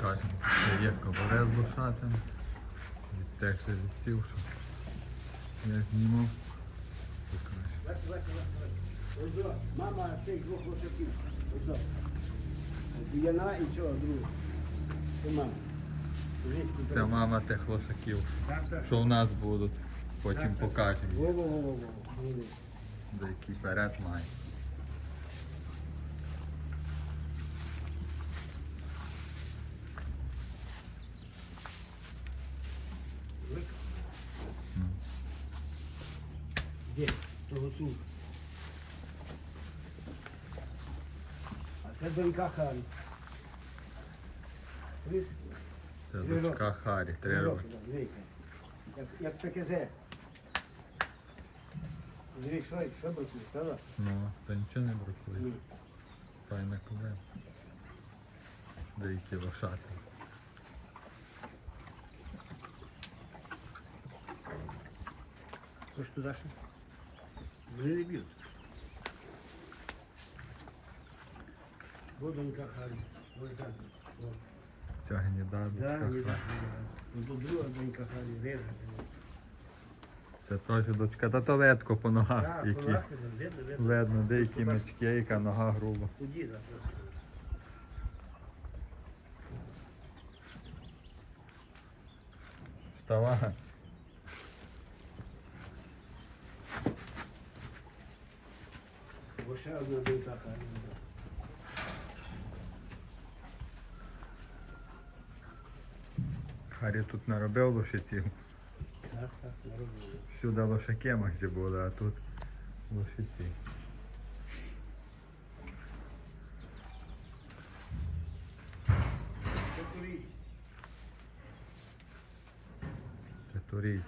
покажемо. Це є кабаре з лошатами. Від тих жеребців, що я знімав. Мама цих двох лошаків. Яна і цього другого. Це мама. Це мама тих лошаків, що в нас будуть. Потім покажемо, Во-во-во-во. Де який перед має. Ну. Де? Того сука. А це донька Харі. Це Три дочка Харі, три роки. да, двійка. Як, як ПКЗ. Дивись, що, що бракує, правда? Ну, та нічого не бракує. Файна кобила. Деякі лошати. Що ж туди ще? Не б'ють. Во донька Харі. Так. О. Ця гніда Да, дочка ні, Харі. Ну, тут друга донька Харі, видно. Це теж дочка. Та то видко по ногах, Так, які. видно, видно, видно. Деякі мечки, яка нога груба. Худі, да, просто. Вставай. Бо ще одна Харі. да. Харі тут наробив лошиців. Так, так, наробили. Всюди лошаки майже були, а тут лошиці. Це турійці.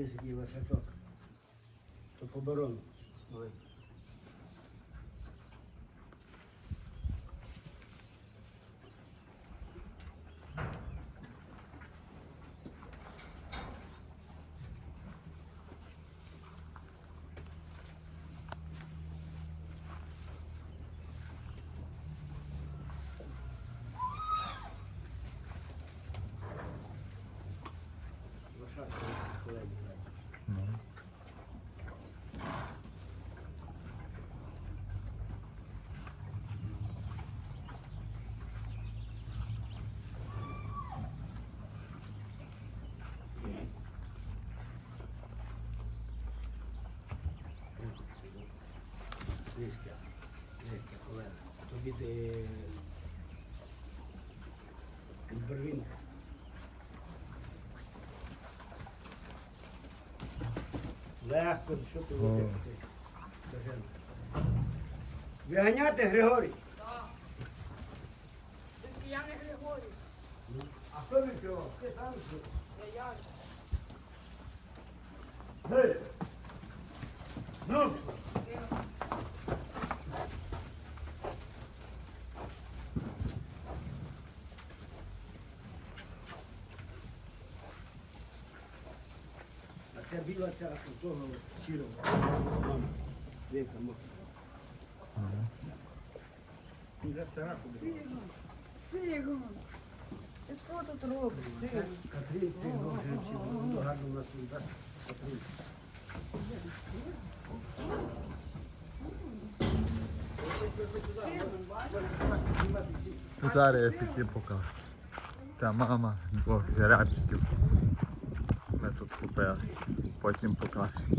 Який лошачок. То по барону. Низька. Низька, Олена. Тобі де... Від Барвінка. Легко, що ти О. витягти? Виганяти, Григорій? Тільки я не Григорій, А хто відкривав? Ти сам відкривав? це я. Гей! Ну! Ця біла ця того сірого. Мама. Віка, мо. Ага. Ти за стара куди? Сигун, ти що тут робиш? Ти? Катрін, ти гроші, дуже гарно у нас тут, так? Катрін. Ну, я ще ці покажу. Це мама двох. Ми тут купили. Потім покажемо.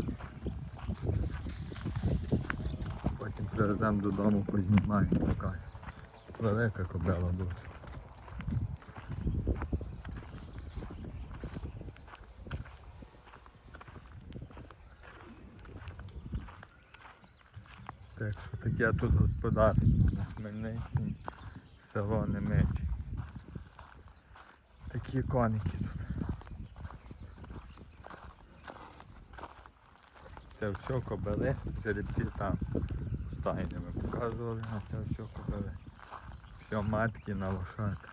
Потім привеземо додому, познімаємо, покажемо. Велика кобила дуже. Це якщо таке тут господарство на Хмельниччині, село Немечі. Такі коники тут. Це все кобили, жеребці там стайнями показували, а це все кобили. Все матки на лошата.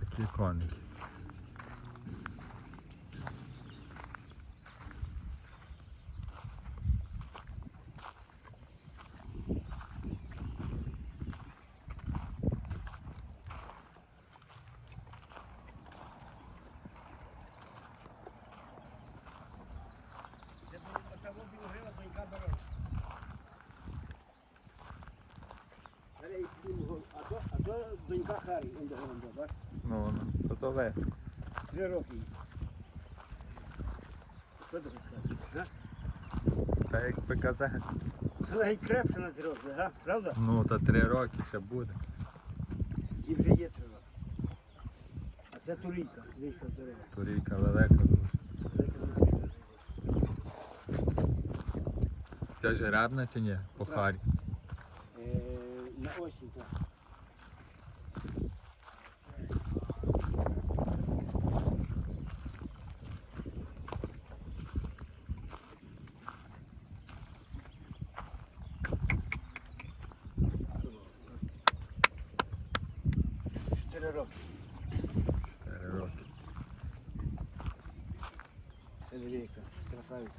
Такі коники. Це до того білогрива донька барона. Старий білого, а то, донька Харі, он де вон. Ну, воно, то то ви. Три роки. Що ти хочеш сказати? Та як. Вона геть крепша на три роки, га? Правда? Ну, та три роки ще буде. І вже є три роки. А це турійка, війська здорова. Турійка велика дуже. Це жеребна чи ні? По Так. харі. Е, На осінь, так. Чотири роки. Чотири роки. Це велика. Красавиця.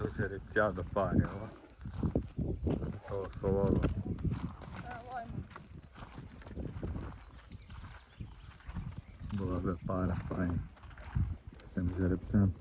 Це до жеребця до пари. О. Такого солоного. Давай. Була би пара файна. З тим жеребцем.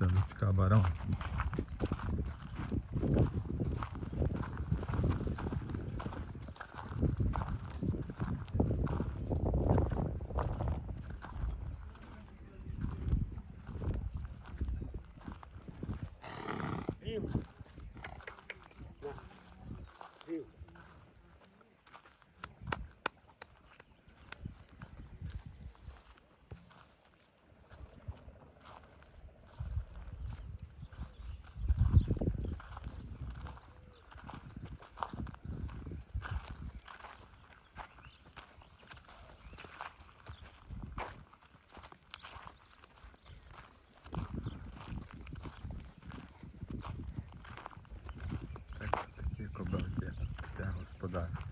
caçando de camarão. Так